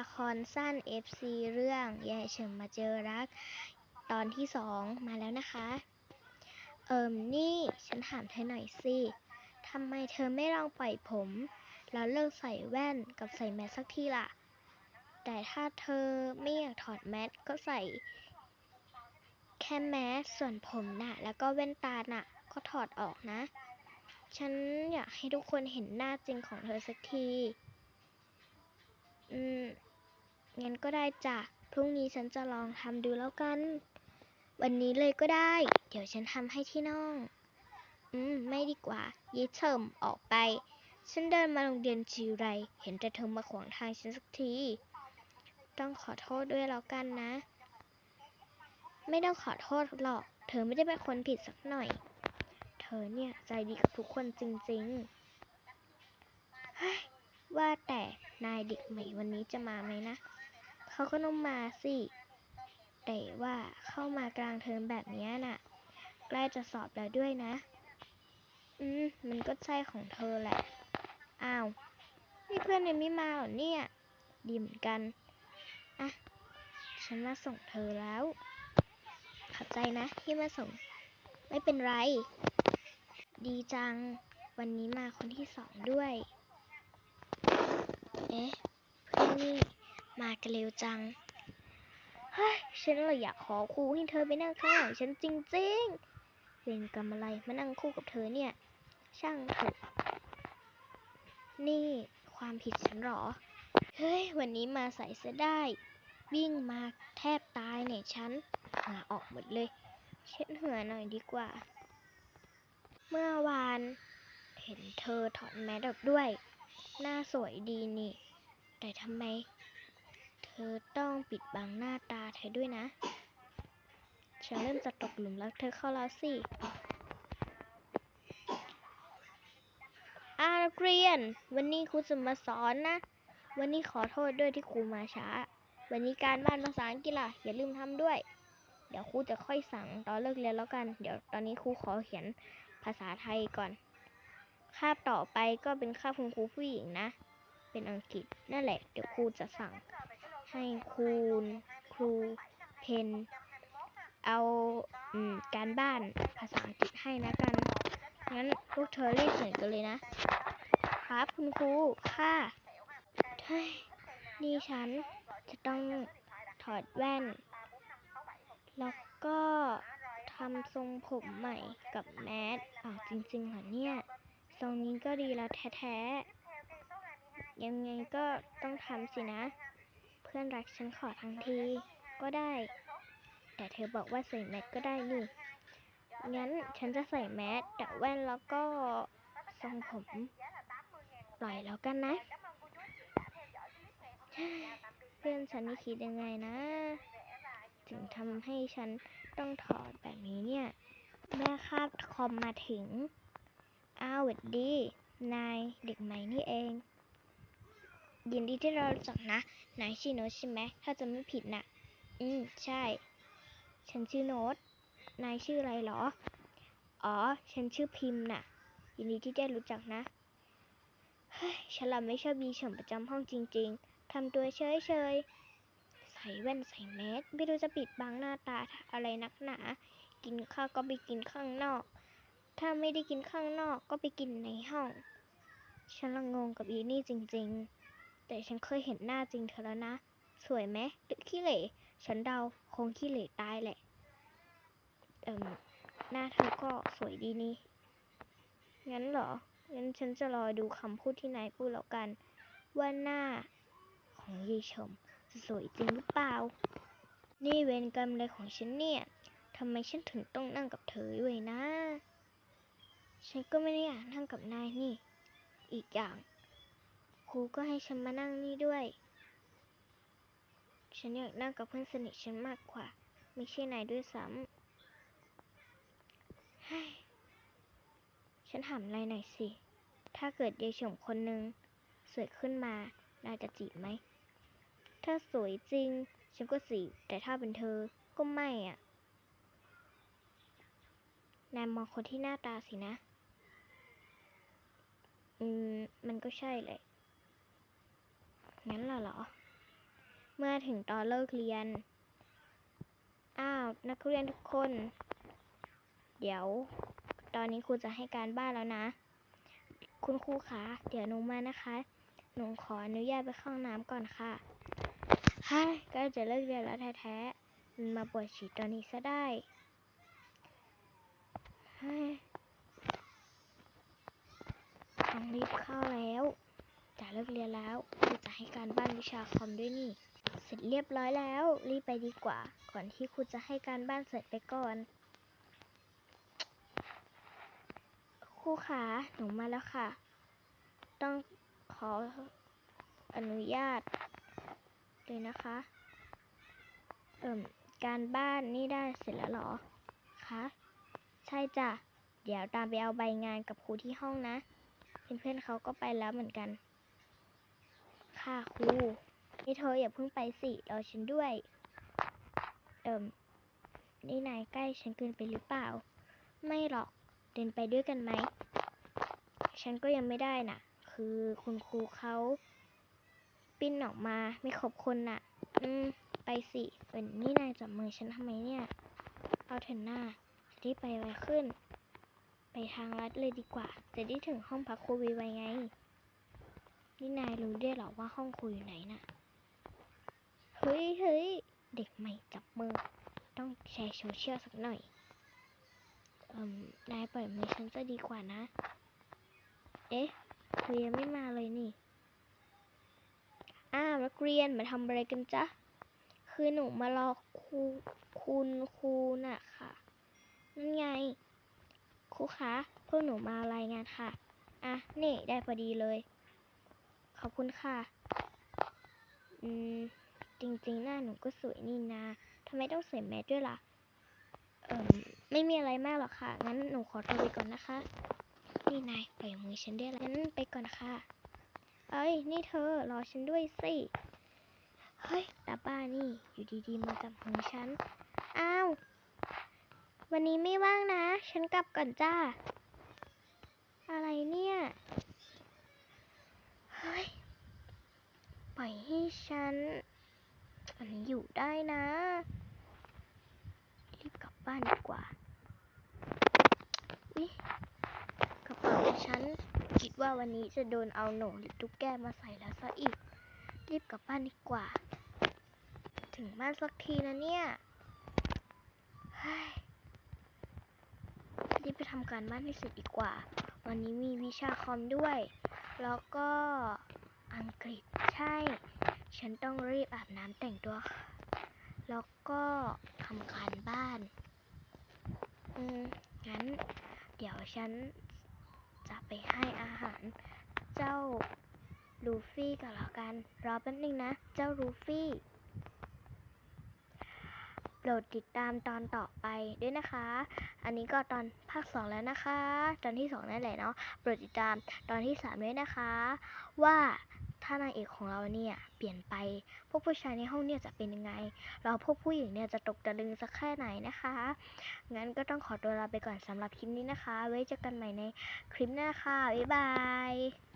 ละครสั้น FC เรื่องยายเฉิมมาเจอรัก ตอนที่สองมาแล้วนะคะ เอิมนี่ฉันถามเธอหน่อยสิทำไมเธอไม่ลองปล่อยผม แล้วเลิกใส่แว่นกับใส่แมสสักทีล่ะ แต่ถ้าเธอไม่อยากถอดแมสก็ใส่ แค่แมสส่วนผมน่ะ แล้วก็แว่นตาน่ะ ก็ถอดออกนะ ฉันอยากให้ทุกคนเห็นหน้าจริงของเธอสักที อืม งั้นก็ได้จ้ะ พรุ่งนี้ฉันจะลองทำดูแล้วกัน วันนี้เลยก็ได้ เดี๋ยวฉันทำให้ที่น้อง อืม ไม่ดีกว่าเยเฉิมออกไป ฉันเดินมาโรงเรียนทีไร เห็นแต่เธอมาขวางทางฉันสักที ต้องขอโทษด้วยแล้วกันนะ ไม่ต้องขอโทษหรอก เธอไม่ได้เป็นคนผิดสักหน่อย เธอเนี่ยใจดีกับทุกคนจริงๆว่าแต่ นายเด็กใหม่วันนี้จะมาไหมนะ เขาก็ต้องมาสิ แต่ว่าเข้ามากลางเทอมแบบนี้น่ะ ใกล้จะสอบแล้วด้วยนะ อืม มันก็ใช่ของเธอแหละ อ้าว นี่เพื่อนยังไม่มาเหรอเนี่ย ดีเหมือนกัน อะ ฉันมาส่งเธอแล้ว ขอบใจนะที่มาส่ง ไม่เป็นไร ดีจัง วันนี้มาคนที่สองด้วย อ๊ะเพื่อนนี่มากันเร็วจัง เฮ้ย ฉันเลยอยากขอครูให้เธอไปนั่งข้างหลังฉันจริงๆ เวรกรรมอะไรมานั่งคู่กับเธอเนี่ย ช่างเถอะนี่ความผิดฉันหรอ เฮ้ย วันนี้มาใส่เสียได้ วิ่งมาแทบตายเนี่ยฉันหงื่ออกหมดเลย เช็ดเหงื่อหน่อยดีกว่า เมื่อวาน เห็นเธอถอดแมสออกด้วย หน้าสวยดีนี่ แต่ทำไม เธอต้องปิดบังหน้าตาเธอด้วยนะ ฉันเริ่มจะตกหลุมรักเธอเข้าแล้วสิอานักเรียน วันนี้ครูจะมาสอนนะ วันนี้ขอโทษด้วยที่ครูมาช้า วันนี้การบ้านภาษาอังกฤษล่ะ อย่าลืมทำด้วย เดี๋ยวครูจะค่อยสั่งตอนเลิกเรียนแล้วกัน เดี๋ยวตอนนี้ครูขอเขียนภาษาไทยก่อน คาบต่อไปก็เป็นคาบคุณครูผู้หญิงนะ เป็นอังกฤษ นั่นแหละ เดี๋ยวครูจะสั่งให้คูณครูเพนเอาอการบ้านภาษาอังกฤษให้นะกัน งั้นพวกเธอรีบเขียนกันเลยนะ ครับคุณครู ค่ะเฮ้ยนี่ฉันจะต้องถอดแว่น แล้วก็ทำทรงผมใหม่กับแมสอ้าวจริงๆเหรอเนี่ย ทรงนี้ก็ดีแล้วแท้ๆ ยังไงก็ต้องทำสินะ เพื่อนรักฉันขอทั้งที ก็ได้ แต่เธอบอกว่าใส่แมสก็ได้นี่ งั้นฉันจะใส่แมสแต่แว่นแล้วก็ทรงผม ปล่อยแล้วกันนะ เพื่อนฉันนี่คิดยังไงนะ ถึงทำให้ฉันต้องถอดแบบนี้เนี่ย แม่คาบคอมมาถึง อ้าวหวัดดี นายเด็กใหม่นี่เอง ยินดีที่เรารู้จักนะนายชื่อโน้ตใช่ไหมถ้าจะไม่ผิดน่ะ อืม ใช่ ฉันชื่อโน้ต นายชื่ออะไรเหรอ อ๋อ ฉันชื่อพิมพ์น่ะ ยินดีที่ได้รู้จักนะ เฮ้ย ฉันละไม่ชอบมีเฉิมประจำห้องจริง ๆ ทำตัวเฉยเฉยใส่แว่นใส่แมสไม่รู้จะปิดบังหน้าตาอะไรนักหนา กินข้าวก็ไปกินข้างนอก ถ้าไม่ได้กินข้างนอกก็ไปกินในห้อง ฉันละงงกับอีนี่จริง ๆ แต่ฉันเคยเห็นหน้าจริงเธอแล้วนะ สวยไหมหรือขี้เหร่ฉันเดาคงขี้เหร่ตายแหละ เอิ่มหน้าเธอก็สวยดีนี่ งั้นเหรอ งั้นฉันจะรอดูคำพูดที่นายพูดแล้วกัน ว่าหน้าของยีชมจะสวยจริงหรือเปล่า นี่เวรกรรมอะไรของฉันเนี่ยทำไมฉันถึงต้องนั่งกับเธอด้วยนะ ฉันก็ไม่ได้อยากนั่งกับนายนี่ อีกอย่าง รูก็ให้ฉันมานั่งนี่ด้วย ฉันอยากนั่งกับเพื่อนสนิทฉันมากกว่า ไม่ใช่นายด้วยซ้ำเฮ้ฉันถามอะไรหน่อยสิ ถ้าเกิดยายเฉมคนหนึ่งสวยขึ้นมา นายจะจีบไหม ถ้าสวยจริง ฉันก็จีบแต่ถ้าเป็นเธอ ก็ไม่อะ นายมองคนที่หน้าตาสินะ อืม มันก็ใช่แหละ งั้นล่ะเหรอ เมื่อถึงตอนเลิกเรียน อ้าว นักเรียนทุกคน เดี๋ยว ตอนนี้ครูจะให้การบ้านแล้วนะ คุณครูคะ เดี๋ยวหนูมานะคะ หนูขออนุญาตไปเข้าห้องน้ำก่อนค่ะฮ่ายก็จะเลิกเรียนแล้วแท้ๆมันมาปวดฉี่ตอนนี้ซะได้ฮ้ยต้องรีบเข้าแล้ว จะเลิกเรียนแล้วครูจะให้การบ้านวิชาคอมด้วยนี่ เสร็จเรียบร้อยแล้ว รีบไปดีกว่า ก่อนที่ครูจะให้การบ้านเสร็จไปก่อน ครูขาหนูมาแล้วค่ะ ต้องขออนุญาต เลยนะคะ เอิ่ม การบ้านนี่ได้เสร็จแล้วหรอ คะ ใช่จ้ะ เดี๋ยวตามไปเอาใบงานกับครูที่ห้องนะ เพื่อนๆเขาก็ไปแล้วเหมือนกัน ค่ะครูนี่เธออย่าเพิ่งไปสิรอฉันด้วย เอิมนี่นายใกล้ฉันเกินไปหรือเปล่า ไม่หรอก เดินไปด้วยกันไหม ฉันก็ยังไม่ได้น่ะ คือคุณครูเขาปิ้นออกมาไม่ครบคนน่ะ อืม ไปสิเอ็นนี่นายจับมือฉันทำไมเนี่ย เอาเถอะหน้าจะได้ไปไวขึ้น ไปทางลัดเลยดีกว่า จะได้ถึงห้องพักครูวีไวไง นี่นายรู้ได้หรอว่าห้องครูอยู่ไหนน่ะ เฮ้ยเฮ้ยเด็กใหม่จับมือ ต้องแชร์โซเชียลสักหน่อย เอ่มนายปล่อยมือฉันจะดีกว่านะ เอ๊ะครูยังไม่มาเลยนี่ อ้าวนักเรียนมาทำอะไรกันจ๊ะ คือหนูมารอครูคุณครูน่ะค่ะ นั่นไง ครูคะพวกหนูมารายงานค่ะ อะ นี่ได้พอดีเลย อบคุณค่ะ อืม จริงๆ หน้าหนูก็สวยนี่นาทำไมต้องใส่แมสด้วยล่ะ เอ่มไม่มีอะไรมากหรอกค่ะ งั้นหนูขอตัวไปก่อนนะคะ นี่นายปล่อยมือฉันได้แล้วงั้นไปก่อนค่ะ เอ้ย นี่เธอรอฉันด้วยสิ เฮ้ยตาบ้านี่ อยู่ดีๆ มาจับมือฉัน อ้าว วันนี้ไม่ว่างนะ ฉันกลับก่อนจ้า อะไรเนี่ย เฮ้ย ปล่อยให้ฉัน อันนี้อยู่ได้นะ รีบกลับบ้านดีกว่าวิกระเป๋าของฉันคิดว่าวันนี้จะโดนเอาหนูหรือตุ๊กแกมาใส่แล้วซะอีก รีบกลับบ้านดีกว่า ถึงบ้านสักทีนะเนี่ยเฮ้ยรีบไปทำการบ้านให้เสร็จดีกว่า วันนี้มีวิชาคอมด้วย แล้วก็อังกฤษใช่ ฉันต้องรีบอาบน้ำแต่งตัว แล้วก็ทำการบ้าน อืม งั้น เดี๋ยวฉันจะไปให้อาหารเจ้าลูฟี่ก่อนแล้วกัน รอแป๊บนึงนะ เจ้าลูฟี่ โปรดติดตามตอนต่อไปด้วยนะคะ อันนี้ก็ตอนภาคสองแล้วนะคะ ตอนที่สองนั่นแหละเนาะ โปรดติดตามตอนที่สามด้วยนะคะ ว่าถ้านางเอกของเราเนี่ยเปลี่ยนไป พวกผู้ชายในห้องเนี่ยจะเป็นยังไง เราพวกผู้หญิงเนี่ยจะตกตะลึงสักแค่ไหนนะคะ งั้นก็ต้องขอตัวลาไปก่อนสำหรับคลิปนี้นะคะ ไว้เจอกันใหม่ในคลิปหน้าค่ะ บ๊ายบาย